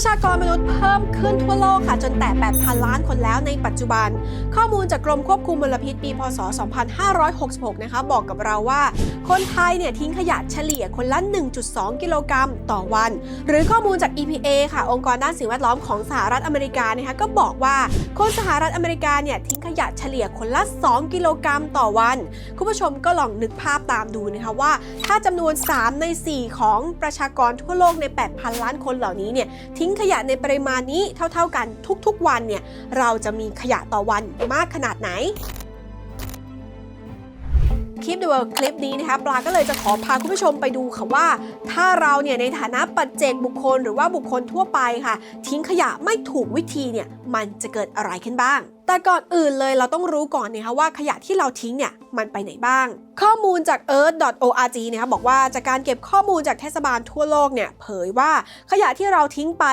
ประชากรมนุษย์เพิ่มขึ้นทั่วโลกค่ะ จนแตะ 8,000 ล้านคนแล้วในปัจจุบัน ข้อมูลจากกรมควบคุมมลพิษปีพศ 2566 นะคะ บอกกับเราว่า คนไทยเนี่ยทิ้งขยะเฉลี่ยคนละ 1.2 กิโลกรัมต่อวัน หรือข้อมูลจาก EPA ค่ะ องค์กรด้านสิ่งแวดล้อมของสหรัฐอเมริกานะคะก็บอกว่าคนสหรัฐอเมริกาเนี่ยทิ้งขยะเฉลี่ยคนละ 2 กิโลกรัมต่อวัน คุณผู้ชมก็ลองนึกภาพตามดูนะคะว่า ถ้าจำนวน 3 ใน 4 ของประชากรทั่วโลกใน 8,000 ล้านคนเหล่านี้เนี่ยทิ้งงขยะในปริมาณนี้เท่าๆกันทุกๆวันเนี่ยเราจะมีขยะต่อวันมากขนาดไหนคลิปเดียวคลิปนี้นะคะปลาก็เลยจะขอพาคุณผู้ชมไปดูค่ะว่า ถ้าเราเนี่ยในฐานะปัจเจกบุคคลหรือว่าบุคคลทั่วไปค่ะ ทิ้งขยะไม่ถูกวิธีเนี่ยมันจะเกิดอะไรขึ้นบ้าง แต่ก่อนอื่นเลยเราต้องรู้ก่อนนะคะว่าขยะที่เราทิ้งเนี่ยมันไปไหนบ้าง ข้อมูลจาก earth.org นะคะบอกว่าจากการเก็บข้อมูลจากเทศบาลทั่วโลกเนี่ยเผยว่าขยะที่เราทิ้งไป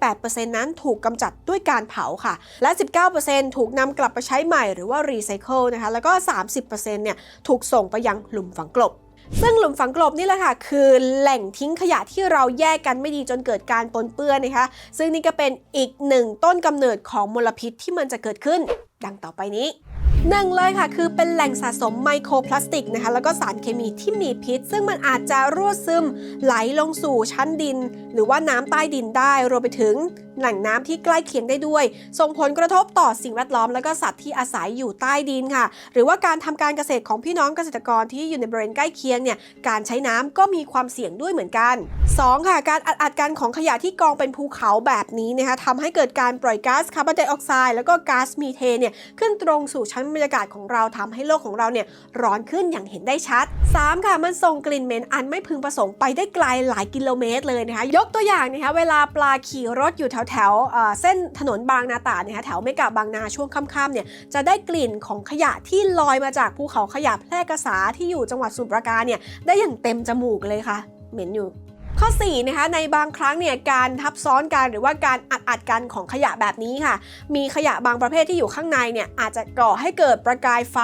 38%นั้นถูกกำจัดด้วยการเผาค่ะ และ 19%ถูกนำกลับไปใช้ใหม่หรือว่ารีไซเคิลนะคะแล้วก็ 30%เนี่ยถูกส่งไปยังหลุมฝังกลบ ซึ่งหลุมฝังกลบนี่แหละค่ะ คือแหล่งทิ้งขยะที่เราแยกกันไม่ดีจนเกิดการปนเปื้อนนะคะ ซึ่งนี่ก็เป็นอีกหนึ่งต้นกำเนิดของมลพิษที่มันจะเกิดขึ้น ดังต่อไปนี้หนึ่งเลยค่ะ คือเป็นแหล่งสะสมไมโครพลาสติกนะคะแล้วก็สารเคมีที่มีพิษ ซึ่งมันอาจจะรั่วซึมไหลลงสู่ชั้นดิน หรือว่าน้ำใต้ดินได้รวมไปถึงแหล่งน้ำที่ใกล้เคียงได้ด้วย ส่งผลกระทบต่อสิ่งแวดล้อมและก็สัตว์ที่อาศัยอยู่ใต้ดินค่ะ หรือว่าการทำการเกษตรของพี่น้องเกษตรกรที่อยู่ในบริเวณใกล้เคียงเนี่ยการใช้น้ำก็มีความเสี่ยงด้วยเหมือนกัน 2. ค่ะ การอัดอัดกันของขยะที่กองเป็นภูเขาแบบนี้นะคะทำให้เกิดการปล่อยก๊าซคาร์บอนไดออกไซด์แล้วก็ก๊าซมีเทนเนี่ยขึ้นตรงสู่ชั้นบรรยากาศของเราทำให้โลกของเราเนี่ยร้อนขึ้นอย่างเห็นได้ชัด 3. ค่ะมันส่งกลิ่นเหม็นอันไม่พึงประสงค์ไปได้ไกลหลายกิโลเมตรเลยนะคะ ยกตัวอย่างนะคะเวลาปลาขี่รถอยู่แถวแถวเส้นถนนบางนาตราดนะคะแถวเมกะบางนาช่วงค่ำๆเนี่ยจะได้กลิ่นของขยะที่ลอยมาจากภูเขาขยะแพร่กษาที่อยู่จังหวัดสุพรรณบุรเนี่ยได้อย่างเต็มจมูกเลยค่ะ เหม็นอยู่ ข้อ4นะคะในบางครั้งเนี่ยการทับซ้อนกันหรือว่าการอัดอัดกันของขยะแบบนี้ค่ะ มีขยะบางประเภทที่อยู่ข้างในเนี่ยอาจจะก่อให้เกิดประกายไฟ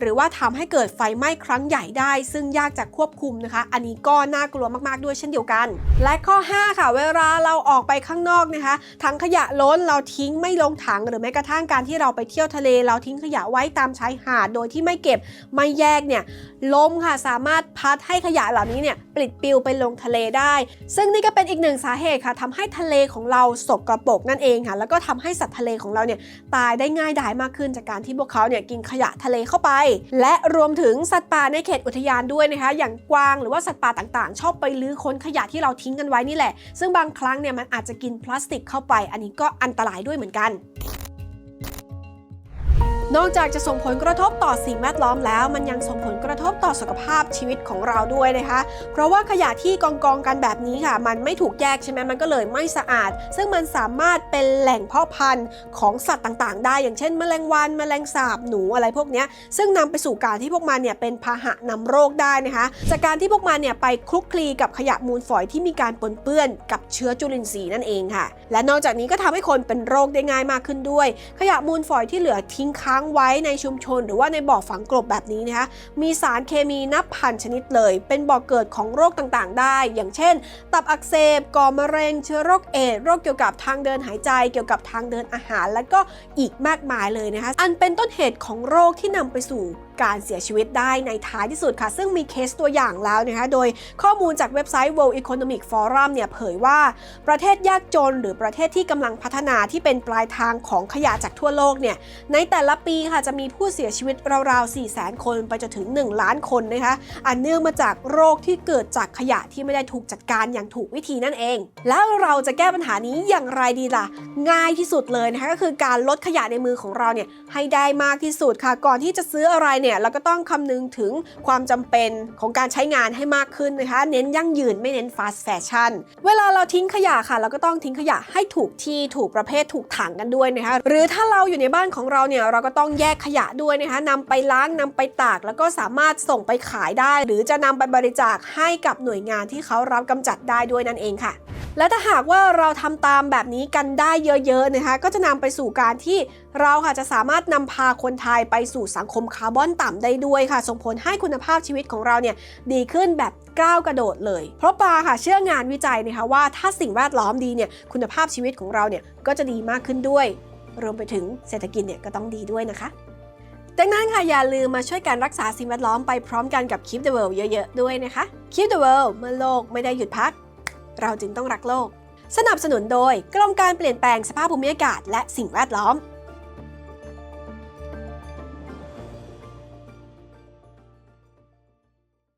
หรือว่าทำให้เกิดไฟไหม้ครั้งใหญ่ได้ ซึ่งยากจะควบคุมนะคะ อันนี้ก็น่ากลัวมากๆด้วยเช่นเดียวกัน และข้อ 5 ค่ะ เวลาเราออกไปข้างนอกนะคะถังขยะล้นเราทิ้งไม่ลงถัง หรือแม้กระทั่งการที่เราไปเที่ยวทะเล เราทิ้งขยะไว้ตามชายหาดโดยที่ไม่เก็บไม่แยกเนี่ยลมค่ะสามารถพัดให้ขยะเหล่านี้เนี่ยปลิดปลิวไปลงทะเลได้ซึ่งนี่ก็เป็นอีกหนึ่งสาเหตุค่ะทำให้ทะเลของเราสกรปรกนั่นเองค่ะ แล้วก็ทำให้สัตว์ทะเลของเราเนี่ยตายได้ง่ายดายมากขึ้นจากการที่พวกเขาเนี่ยกินขยะทะเลเข้าไป และรวมถึงสัตว์ป่าในเขตอุทยานด้วยนะคะ อย่างกวางหรือว่าสัตว์ป่าต่างๆ ชอบไปลื้อค้นขยะที่เราทิ้งกันไว้นี่แหละ ซึ่งบางครั้งเนี่ยมันอาจจะกินพลาสติกเข้าไป อันนี้ก็อันตรายด้วยเหมือนกัน นอกจากจะส่งผลกระทบต่อสิ่งแวดล้อมแล้ว มันยังส่งผลกระทบต่อสุขภาพชีวิตของเราด้วยนะคะ เพราะว่าขยะที่กองกองกันแบบนี้ค่ะ มันไม่ถูกแยกใช่ไหมมันก็เลยไม่สะอาด ซึ่งมันสามารถเป็นแหล่งเพาะพันธุ์ของสัตว์ต่างๆ ได้ อย่างเช่น แมลงวันแมลงสาบหนูอะไรพวกนี้ซึ่งนำไปสู่การที่พวกมันเนี่ยเป็นพาหะนำโรคได้นะคะ จากการที่พวกมันเนี่ยไปคลุกคลีกับขยะมูลฝอยที่มีการปนเปื้อนกับเชื้อจุลินทรีย์นั่นเองค่ะ และนอกจากนี้ก็ทำให้คนเป็นโรคได้ง่ายมากขึ้นด้วย ขยะมูลฝอยที่เหลือทิ้งค้างไว้ในชุมชน หรือว่าในบ่อฝังกลบแบบนี้นะคะมีสารเคมีนับพันชนิดเลย เป็นบ่อกเกิดของโรคต่างๆ ได้ อย่างเช่น ตับอักเสบก่อมะเร็งเชื้อโรคเอดโรคเกี่ยวกับทางเดินหายใจ เกี่ยวกับทางเดินอาหาร และก็อีกมากมายเลยนะคะอันเป็นต้นเหตุของโรคที่นำไปสู่ การเสียชีวิตได้ในท้ายที่สุดค่ะ ซึ่งมีเคสตัวอย่างแล้วนะคะโดยข้อมูลจากเว็บไซต์ World Economic Forum เนี่ยเผยว่าประเทศยากจนหรือประเทศที่กำลังพัฒนาที่เป็นปลายทางของขยะจากทั่วโลกเนี่ยในแต่ละปีค่ะจะมีผู้เสียชีวิตราวๆ 4 0 0 0 0 0 คนไปจนถึง 1 ล้านคนนะคะอันเนื่องมาจากโรคที่เกิดจากขยะที่ไม่ได้ถูกจัดการอย่างถูกวิธีนั่นเอง แล้วเราจะแก้ปัญหานี้อย่างไรดีล่ะ ง่ายที่สุดเลยนะคะก็คือการลดขยะในมือของเราเนี่ยให้ได้มากที่สุดค่ะ ก่อนที่จะซื้ออะไรเนี่ยเราก็ต้องคำนึงถึงความจำเป็นของการใช้งานให้มากขึ้นนะคะ เน้นยั่งยืนไม่เน้นฟาสต์แฟชั่นเวลาเราทิ้งขยะค่ะ เราก็ต้องทิ้งขยะให้ถูกที่ถูกประเภทถูกถังกันด้วยนะคะหรือถ้าเราอยู่ในบ้านของเราเนี่ยเราก็ต้องแยกขยะด้วยนะคะนำไปล้างนำไปตาก แล้วก็สามารถส่งไปขายได้ หรือจะนำไปบริจาคให้กับหน่วยงานที่เขารับกำจัดได้ด้วยนั่นเองค่ะ และถ้าหากว่าเราทำตามแบบนี้กันได้เยอะๆนะคะ ก็จะนำไปสู่การที่เราค่ะจะสามารถนำพาคนไทยไปสู่สังคมคาร์บอนต่ำได้ด้วยค่ะ ส่งผลให้คุณภาพชีวิตของเราเนี่ยดีขึ้นแบบก้าวกระโดดเลย เพราะปลาค่ะเชื่องานวิจัยนะคะว่าถ้าสิ่งแวดล้อมดีเนี่ยคุณภาพชีวิตของเราเนี่ยก็จะดีมากขึ้นด้วย รวมไปถึงเศรษฐกิจเนี่ยก็ต้องดีด้วยนะคะดังนั้นค่ะอย่าลืมมาช่วยกันรักษาสิ่งแวดล้อมไปพร้อมกันกับ Keep the World เยอะ ๆ ด้วยนะคะ Keep the World เมื่อโลกไม่ได้หยุดพัก เราจึงต้องรักโลก สนับสนุนโดยกรมการเปลี่ยนแปลงสภาพภูมิอากาศและสิ่งแวดล้อม